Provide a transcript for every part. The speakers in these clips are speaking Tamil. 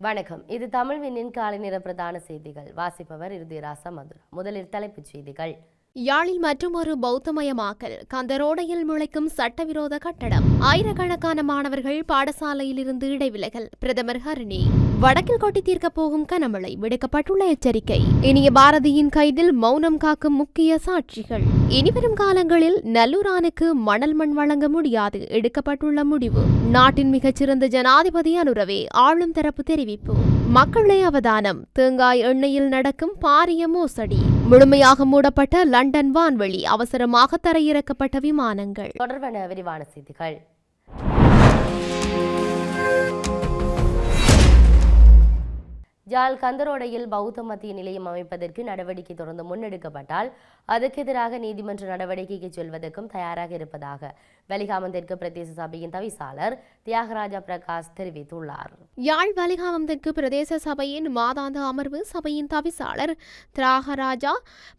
வணக்கம். இது தமிழ் விண்ணின் காலை நேர பிரதான செய்திகள். வாசிப்பவர் இறுதிராசா மதுரா. முதலில் தலைப்புச் செய்திகள். யாழில் மற்றுமொரு பௌத்தமயமாக்கல். கந்தரோடையில் முளைக்கும் சட்டவிரோத கட்டடம். ஆயிரக்கணக்கான மாணவர்கள் பாடசாலையிலிருந்து இடைவிலகல். பிரதமர் ஹரிணி. வடக்கில் கொட்டி தீர்க்கப் போகும் கனமழை விடுக்கப்பட்டுள்ள எச்சரிக்கை. இனிய பாரதியின் கைதில் மௌனம் காக்கும் முக்கிய சாட்சிகள். இனிவரும் காலங்களில் நல்லூரானுக்கு மணல் மண் வழங்க முடியாது எடுக்கப்பட்டுள்ள முடிவு. நாட்டின் மிகச்சிறந்த ஜனாதிபதி அனுரவே ஆளும் தரப்பு தெரிவிப்பு. மக்களே அவதானம். தேங்காய் எண்ணெயில் நடக்கும் பாரிய மோசடி. முழுமையாக மூடப்பட்ட லண்டன் வான்வெளி அவசரமாக தரையிறக்கப்பட்ட விமானங்கள். தொடர்பான விரிவான செய்திகள். ஜால் கந்தரோடையில் பௌத்த மத்திய நிலையம் அமைப்பதற்கு நடவடிக்கை தொடர்ந்து முன்னெடுக்கப்பட்டால் அதற்கு எதிராக நீதிமன்ற நடவடிக்கைக்கு செல்வதற்கும் தயாராக இருப்பதாக வலிகாமம் தெற்கு பிரதேச சபையின் தவிசாளர் தியாகராஜா பிரகாஷ் தெரிவித்துள்ளார். யாழ் வலிகாமம் தெற்கு பிரதேச சபையின் மாதாந்த அமர்வு சபையின் தவிசாளர் தியாகராஜா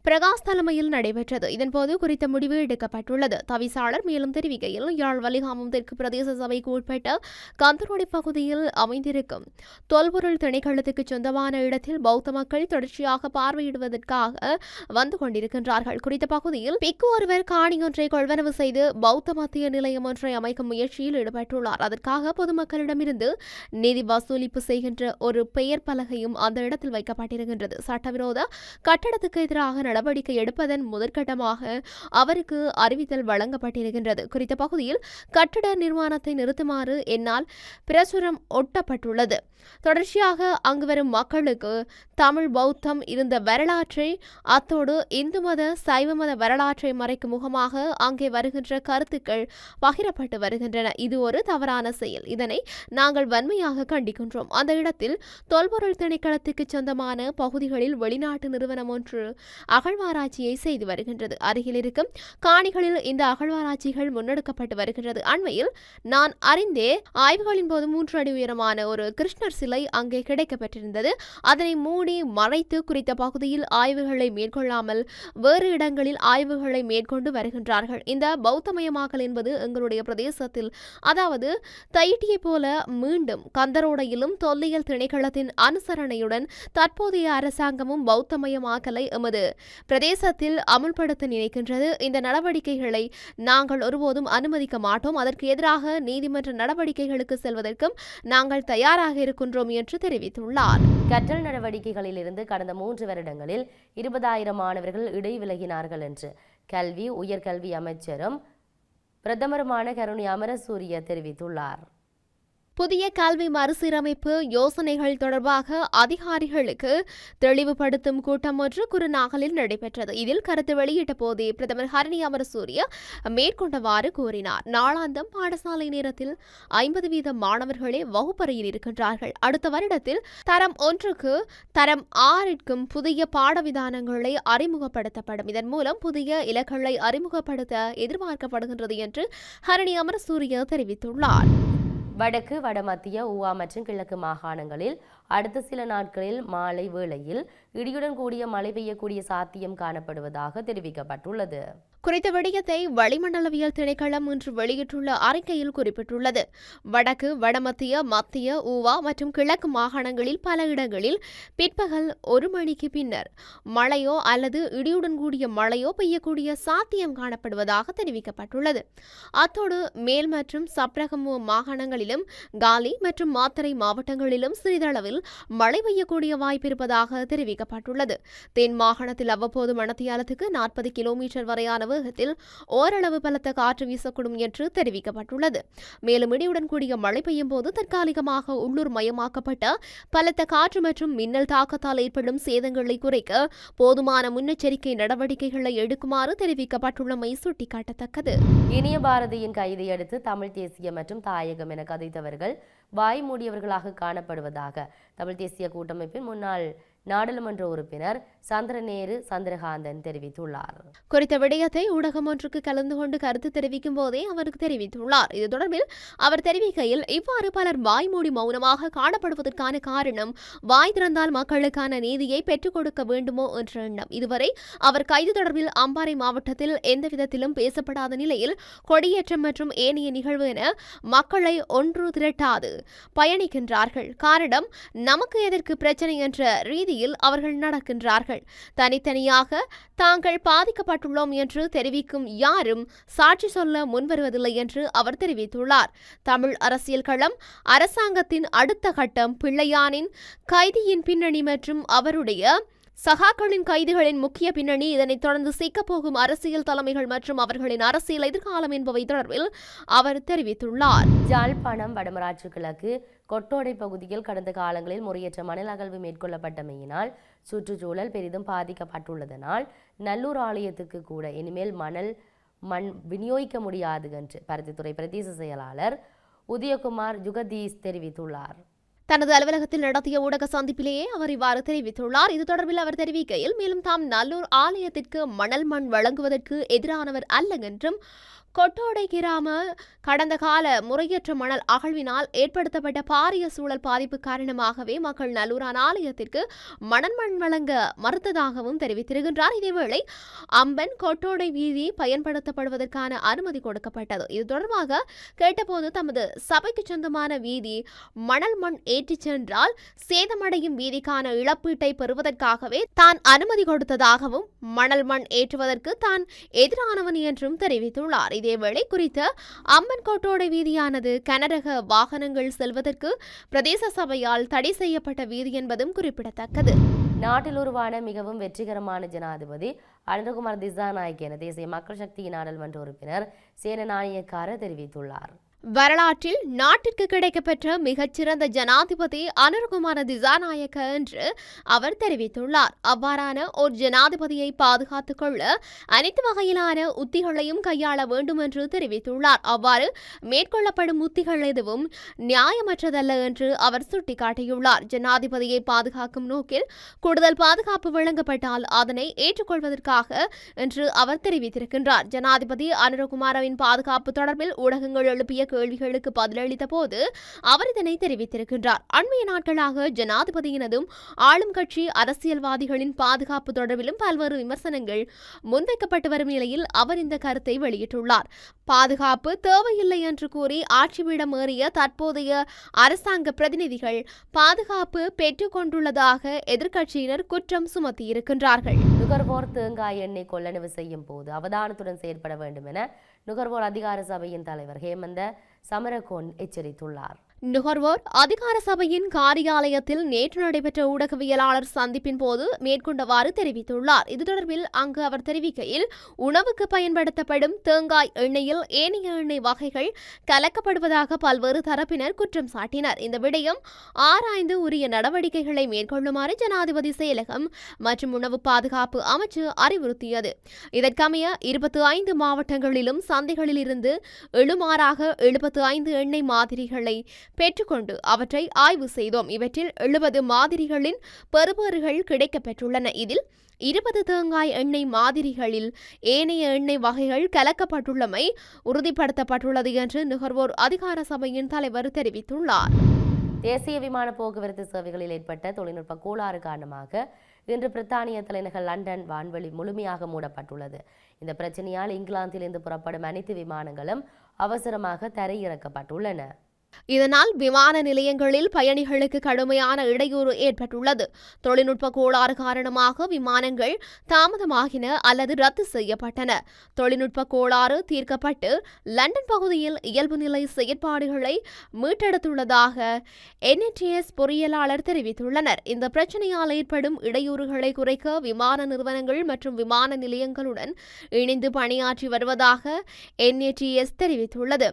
பிரகாஷ் தலைமையில் நடைபெற்றது. இதன்போது குறித்த முடிவு எடுக்கப்பட்டுள்ளது. தவிசாளர் மேலும் தெரிவிக்கையில் யாழ் வலிகாமம் தெற்கு பிரதேச சபைக்கு உட்பட்ட கந்தரோடி பகுதியில் அமைந்திருக்கும் தொல்பொருள் திணைக்களத்துக்கு சொந்தமான இடத்தில் பௌத்த மக்கள் தொடர்ச்சியாக பார்வையிடுவதற்காக வந்து கொண்டிருக்கின்றார்கள். குறித்த பகுதியில் பிக்கு ஒருவர் காணி ஒன்றை கொள்வனவு செய்து பௌத்த மத்திய நிலையம் ஒன்றை அமைக்கும் முயற்சியில் ஈடுபட்டுள்ளார். அதற்காக பொதுமக்களிடமிருந்து நிதி வசூலிப்பு செய்கின்ற ஒரு பெயர் பலகையும் அந்த இடத்தில் வைக்கப்பட்டிருக்கின்றது. சட்டவிரோத கட்டடத்துக்கு எதிராக நடவடிக்கை எடுப்பதன் முதற்கட்டமாக அவருக்கு அறிவித்தல் வழங்கப்பட்டிருக்கின்றது. குறித்த பகுதியில் கட்டட நிர்மாணத்தை நிறுத்துமாறு என்னால் பிரசுரம் ஒட்டப்பட்டுள்ளது. தொடர்ச்சியாக அங்கு வரும் மக்களுக்கு தமிழ் பௌத்தம் இருந்த வரலாற்றை அத்தோடு இந்து மத சைவ மத வரலாற்றை மறைக்கும் முகமாக அங்கே வருகின்ற கருத்துக்கள் பகிரப்பட்டு வருகின்றன. இது ஒரு தவறான செயல். இதனை நாங்கள் வன்மையாக கண்டிக்கின்றோம். அந்த இடத்தில் தொல்பொருள் திணைக்களத்துக்கு சொந்தமான பகுதிகளில் வெளிநாட்டு நிறுவனம் ஒன்று அகழ்வாராய்ச்சியை செய்து வருகின்றது. அருகில் இருக்கும் காணிகளில் இந்த அகழ்வாராய்ச்சிகள் முன்னெடுக்கப்பட்டு வருகின்றது. அண்மையில் நான் அறிந்தே ஆய்வுகளின் போது மூன்று அடி உயரமான ஒரு கிருஷ்ணர் சிலை அங்கே கிடைக்கப்பட்டிருந்தது அதனை மூடி மறைத்து குறித்த பகுதியில் ஆய்வுகளை மேற்கொள்ளாமல் வேறு இடங்களில் ஆய்வுகளை மேற்கொண்டு வருகின்றார்கள். இந்த பௌத்தமயமாக்கல் என்பது எங்களுடைய பிரதேசத்தில். அதாவது தைட்டியை போல மீண்டும் கந்தரோடையிலும் தொல்லியல் திணைக்களத்தின் அனுசரணையுடன் தற்போதைய அரசாங்கமும் பௌத்தமயமாக்கலை எமது பிரதேசத்தில் அமுல்படுத்த நினைக்கின்றது. இந்த நடவடிக்கைகளை நாங்கள் ஒருபோதும் அனுமதிக்க மாட்டோம். அதற்கு எதிராக நீதிமன்ற நடவடிக்கைகளுக்கு செல்வதற்கும் நாங்கள் தயாராக இருக்கின்றோம் என்று தெரிவித்துள்ளார். கற்றல் நடவடிக்கைகளில் இருந்து கடந்த மூன்று வருடங்களில் இருபதாயிரம் மாணவர்கள் இடைவிலகினார்கள் என்று கல்வி உயர்கல்வி அமைச்சரும் பிரதமருமான கருணி அமரசூரிய தெரிவித்துள்ளார். புதிய கல்வி மறுசீரமைப்பு யோசனைகள் தொடர்பாக அதிகாரிகளுக்கு தெளிவுபடுத்தும் கூட்டம் ஒன்று குருநாகலில் நடைபெற்றது. இதில் கருத்து வெளியிட்ட போதே பிரதமர் ஹரணி அமரசூரிய மேற்கொண்டவாறு கூறினார். நாளாந்தம் பாடசாலை நேரத்தில் ஐம்பது வீதம் மாணவர்களே வகுப்பறையில் இருக்கின்றார்கள். அடுத்த வருடத்தில் தரம் ஒன்றுக்கு தரம் ஆறிற்கும் புதிய பாடவிதானங்களை அறிமுகப்படுத்தப்படும். இதன் மூலம் புதிய இலக்குகளை அறிமுகப்படுத்த எதிர்பார்க்கப்படுகின்றது என்று ஹரணி அமரசூரிய தெரிவித்துள்ளார். வடக்கு வடமத்திய ஊவா மற்றும் கிழக்கு மாகாணங்களில் அடுத்த சில நாட்களில் மாலை வேளையில் இடியுடன் கூடிய மழை பெய்யக்கூடிய சாத்தியம் காணப்படுவதாக தெரிவிக்கப்பட்டுள்ளது. குறித்த விடயத்தை வளிமண்டலவியல் திணைக்களம் இன்று வெளியிட்டுள்ள அறிக்கையில் குறிப்பிட்டுள்ளது. வடக்கு வடமத்திய மத்திய ஊவா மற்றும் கிழக்கு மாகாணங்களில் பல இடங்களில் பிற்பகல் ஒரு மணிக்கு பின்னர் மழையோ அல்லது இடியுடன் கூடிய மழையோ பெய்யக்கூடிய சாத்தியம் காணப்படுவதாக தெரிவிக்கப்பட்டுள்ளது. அத்தோடு மேல் மற்றும் சப்ரகமு மாகாணங்களிலும் காலி மற்றும் மாத்தறை மாவட்டங்களிலும் சிறிதளவில் மழை பெய்யக்கூடிய வாய்ப்பு இருப்பதாக தெரிவிக்கப்பட்டுள்ளது. தென் மாகாணத்தில் அவ்வப்போது மணத்தியாலத்துக்கு நாற்பது கிலோமீட்டர் வரையான வேகத்தில் ஓரளவு பலத்த காற்று வீசக்கூடும் என்று தெரிவிக்கப்பட்டுள்ளது. மேலும் இடியுடன் கூடிய மழை பெய்யும் போது தற்காலிகமாக உள்ளூர் மயமாக்கப்பட்ட பலத்த காற்று மற்றும் மின்னல் தாக்கத்தால் ஏற்படும் சேதங்களை குறைக்க போதுமான முன்னெச்சரிக்கை நடவடிக்கைகளை எடுக்குமாறு தெரிவிக்கப்பட்டுள்ளமை சுட்டிக்காட்டத்தக்கது. இனிய பாரதியின் கைதையடுத்து தமிழ் தேசிய மற்றும் தாயகம் என கதைத்தவர்கள் வாய் மூடியவர்களாக காணப்படுவதாக தமிழ் தேசிய கூட்டமைப்பின் முன்னாள் நாடாளுமன்ற உறுப்பினர் சந்திரநேரு சந்திரகாந்தன் தெரிவித்துள்ளார். குறித்த விடயத்தை ஊடகம் ஒன்றுக்கு கலந்து கொண்டு கருத்து தெரிவிக்கும் போதே அவருக்கு தெரிவித்துள்ளார். இது தொடர்பில் அவர் தெரிவிக்கையில் இவ்வாறு பலர் வாய்மூடி மௌனமாக காணப்படுவதற்கான காரணம் வாய் திறந்தால் மக்களுக்கான நீதியை பெற்றுக் கொடுக்க வேண்டுமோ என்ற எண்ணம். இதுவரை அவர் கைது தொடர்பில் அம்பாறை மாவட்டத்தில் எந்த விதத்திலும் பேசப்படாத நிலையில் கொடியேற்றம் மற்றும் ஏனைய நிகழ்வு என மக்களை ஒன்று திரட்டாது பயணிக்கின்றார்கள். காரணம் நமக்கு எதற்கு பிரச்சனை என்ற ரீதியில் அவர்கள் நடக்கின்றார்கள். தனித்தனியாக தாங்கள் பாதிக்கப்பட்டுள்ளோம் என்று தெரிவிக்கும் யாரும் சாட்சி சொல்ல முன்வருவதில்லை என்று அவர் தெரிவித்துள்ளார். தமிழ் அரசியல் களம் அரசாங்கத்தின் அடுத்த கட்டம் பிள்ளையானின் கைதியின் பின்னணி மற்றும் அவருடைய சகாக்களின் கைதுகளின் முக்கிய பின்னணி. இதனைத் தொடர்ந்து சிக்கப்போகும் அரசியல் தலைமைகள் மற்றும் அவர்களின் அரசியல் எதிர்காலம் என்பவை தொடர்பில் அவர் தெரிவித்துள்ளார். ஜாழ்ப்பாணம் வடமராட்சி கிழக்கு கொட்டோடை பகுதியில் கடந்த காலங்களில் முறையற்ற மணல் அகழ்வு மேற்கொள்ளப்பட்டமையினால் சுற்றுச்சூழல் பெரிதும் பாதிக்கப்பட்டுள்ளதனால் நல்லூர் ஆலயத்துக்கு கூட இனிமேல் மணல் மண் விநியோகிக்க முடியாது என்று பருத்தித்துறை பிரதேச செயலாளர் உதயகுமார் ஜுகதீஷ் தெரிவித்துள்ளார். தனது அலுவலகத்தில் நடத்திய ஊடக சந்திப்பிலேயே அவர் இவ்வாறு தெரிவித்துள்ளார். இது தொடர்பில் அவர் தெரிவிக்கையில் மேலும் தாம் நல்லூர் ஆலயத்திற்கு மணல் மண் வழங்குவதற்கு எதிரானவர் அல்ல என்றும் கொட்டோடை கிராம கடந்த கால முறையற்ற மணல் அகழ்வினால் ஏற்படுத்தப்பட்ட பாரிய சூழல் பாதிப்பு காரணமாகவே மக்கள் நல்லூரான் ஆலயத்திற்கு மணல் மண் வழங்க மறுத்ததாகவும் தெரிவித்திருக்கின்றார். இதேவேளை அம்பன் கொட்டோடை வீதி பயன்படுத்தப்படுவதற்கான அனுமதி கொடுக்கப்பட்டது. இது தொடர்பாக கேட்டபோது தமது சபைக்கு சொந்தமான வீதி மணல் மண் ஏற்றிச் சென்றால் சேதமடையும் வீதிக்கான இழப்பீட்டை பெறுவதற்காகவே தான் அனுமதி கொடுத்ததாகவும் மணல் மண் ஏற்றுவதற்கு தான் எதிரானவன் என்றும் தெரிவித்துள்ளார். இதேவேளை குறித்த அம்மன் கோட்டோட வீதியானது கனரக வாகனங்கள் செல்வதற்கு பிரதேச சபையால் தடை செய்யப்பட்ட வீதி என்பதும் குறிப்பிடத்தக்கது. நாட்டில் உருவான மிகவும் வெற்றிகரமான ஜனாதிபதி அனந்தகுமார் திசாநாயக் என தேசிய மக்கள் சக்தியின் நாடாளுமன்ற உறுப்பினர் சேன நாணயக்காரர் தெரிவித்துள்ளார். வரலாற்றில் நாட்டிற்கு கிடைக்கப்பெற்ற மிகச்சிறந்த ஜனாதிபதி அனுர்குமார திசாநாயக்க என்று அவர் தெரிவித்துள்ளார். அவ்வாறான ஒரு ஜனாதிபதியை பாதுகாத்துக் கொள்ள அனைத்து வகையிலான உத்திகளையும் கையாள வேண்டும் என்று தெரிவித்துள்ளார். அவ்வாறு மேற்கொள்ளப்படும் உத்திகள் எதுவும் நியாயமற்றதல்ல என்று அவர் சுட்டிக்காட்டியுள்ளார். ஜனாதிபதியை பாதுகாக்கும் நோக்கில் கூடுதல் பாதுகாப்பு வழங்கப்பட்டால் அதனை ஏற்றுக்கொள்வதற்காக என்று அவர் தெரிவித்திருக்கின்றார். ஜனாதிபதி அனுரகுமாரவின் பாதுகாப்பு தொடர்பில் ஊடகங்கள் எழுப்பிய கேள்விகளுக்கு பதிலளித்த போது அவர் இதனை தெரிவித்திருக்கின்றார். அண்மைய நாட்களாக ஜனாதிபதியினதும் ஆளும் கட்சி அரசியல்வாதிகளின் பாதுகாப்பு தொடர்பிலும் பல்வேறு விமர்சனங்கள் முன்வைக்கப்பட்டு வரும் நிலையில் அவர் இந்த கருத்தை வெளியிட்டுள்ளார். பாதுகாப்பு தேவையில்லை என்று கூறி ஆட்சிபீடம் ஏறிய தற்போதைய அரசாங்க பிரதிநிதிகள் பாதுகாப்பு பெற்றுக் கொண்டுள்ளதாக எதிர்க்கட்சியினர் குற்றம் சுமத்தியிருக்கின்றார்கள். நுகர்வோர் தேங்காய் எண்ணெய் கொள்ளளவு செய்யும் போது அவதானத்துடன் செயற்பட வேண்டும் என நுகர்வோர் அதிகார சபையின் தலைவர் ஹேமந்த சமரகோன் எச்சரித்துள்ளார். நுகர்வோர் அதிகார சபையின் காரியாலயத்தில் நேற்று நடைபெற்ற ஊடகவியலாளர் சந்திப்பின் போது மேற்கொண்டவாறு தெரிவித்துள்ளார். இது தொடர்பில் அங்கு அவர் தெரிவிக்கையில் உணவுக்கு பயன்படுத்தப்படும் தேங்காய் எண்ணெயில் ஏனைய எண்ணெய் வகைகள் கலக்கப்படுவதாக பல்வேறு தரப்பினர் குற்றம் சாட்டினர். இந்த விடயம் ஆராய்ந்து உரிய நடவடிக்கைகளை மேற்கொள்ளுமாறு ஜனாதிபதி செயலகம் மற்றும் உணவு பாதுகாப்பு அமைச்சு அறிவுறுத்தியது. இதற்கமைய இருபத்தி ஐந்து மாவட்டங்களிலும் சந்தைகளில் இருந்து எழுமாறாக எழுபத்து ஐந்து எண்ணெய் மாதிரிகளை பெற்றுக்கொண்டு அவற்றை ஆய்வு செய்தோம். இவற்றில் எழுபது மாதிரிகளின் பெறுபேறுகள் கிடைக்கப்பெற்றுள்ளன. இதில் இருபது தேங்காய் எண்ணெய் மாதிரிகளில் ஏனைய எண்ணெய் வகைகள் கலக்கப்பட்டுள்ளமை உறுதிப்படுத்தப்பட்டுள்ளது என்று நுகர்வோர் அதிகார சபையின் தலைவர் தெரிவித்துள்ளார். தேசிய விமான போக்குவரத்து சேவைகளில் ஏற்பட்ட தொழில்நுட்ப கோளாறு காரணமாக இன்று பிரித்தானிய தலைநகர் லண்டன் வான்வெளி முழுமையாக மூடப்பட்டுள்ளது. இந்த பிரச்சனையால் இங்கிலாந்திலிருந்து புறப்படும் அனைத்து விமானங்களும் அவசரமாக தரையிறக்கப்பட்டுள்ளன. இதனால் விமான நிலையங்களில் பயணிகளுக்கு கடுமையான இடையூறு ஏற்பட்டுள்ளது. தொழில்நுட்ப கோளாறு காரணமாக விமானங்கள் தாமதமாகின அல்லது ரத்து செய்யப்பட்டன. தொழில்நுட்ப கோளாறு தீர்க்கப்பட்டு லண்டன் பகுதியில் இயல்பு நிலை செயற்பாடுகளை மீட்டெடுத்துள்ளதாக என்என்டிஎஸ் பொறியியலாளர் தெரிவித்துள்ளனர். இந்த பிரச்சனையால் ஏற்படும் இடையூறுகளை குறைக்க விமான நிறுவனங்கள் மற்றும் விமான நிலையங்களுடன் இணைந்து பணியாற்றி வருவதாக என்ஏடிஎஸ் தெரிவித்துள்ளது.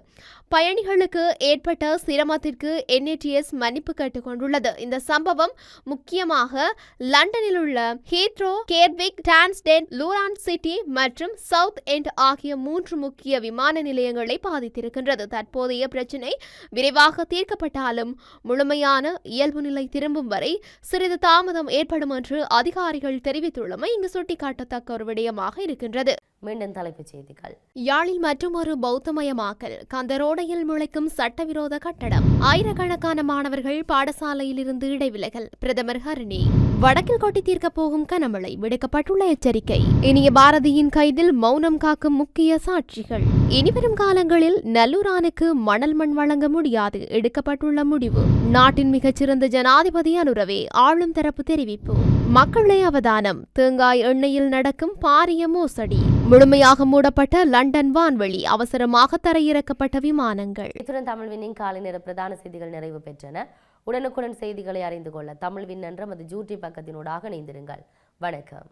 பயணிகளுக்கு ஏற்பட்ட சிரமத்திற்கு என்ஏடிஎஸ் மன்னிப்பு கேட்டுக்கொண்டுள்ளது. இந்த சம்பவம் முக்கியமாக லண்டனில் உள்ள Heathrow Gatwick Stansted Luton City மற்றும் சவுத் எண்ட் ஆகிய மூன்று முக்கிய விமான நிலையங்களை பாதித்திருக்கின்றது. தற்போதைய பிரச்சினை விரைவாக தீர்க்கப்பட்டாலும் முழுமையான இயல்பு நிலை திரும்பும் வரை சிறிது தாமதம் ஏற்படும் என்று அதிகாரிகள் தெரிவித்துள்ளமை இங்கு சுட்டிக்காட்டத்தக்க ஒரு விடயமாக இருக்கின்றது. மீண்டும் தலைப்புச் செய்திகள். யாழில் மற்றுமொரு பௌத்தமயமாக்கல். கந்தரோடையில் முளைக்கும் சட்டவிரோத கட்டடம். ஆயிரக்கணக்கான மாணவர்கள் பாடசாலையில் இருந்து இடைவிலகல். பிரதமர் ஹரணி. வடக்கில் கொட்டி தீர்க்கப் போகும் கனமழை விடுக்கப்பட்டுள்ள எச்சரிக்கை. இனிய பாரதியின் கைதில் மௌனம் காக்கும் முக்கிய சாட்சிகள். இனிவரும் காலங்களில் நல்லூரானுக்கு மணல் மண் வழங்க முடியாது எடுக்கப்பட்டுள்ள முடிவு. நாட்டின் மிகச்சிறந்த ஜனாதிபதி அனுரவே ஆளும் தரப்பு தெரிவிப்பு. மக்களே அவதானம். தேங்காய் எண்ணெயில் நடக்கும் பாரிய மோசடி. முழுமையாக மூடப்பட்ட லண்டன் வான்வெளி அவசரமாக தரையிறக்கப்பட்ட விமானங்கள். இத்துடன் விண்ணின் காலை நேர பிரதான செய்திகள் நிறைவு பெற்றன. உடனுக்குடன் செய்திகளை அறிந்து கொள்ள தமிழ்வின் என்ற நமது ஜூட்டி பக்கத்தினூடாக இணைந்திருங்கள். வணக்கம்.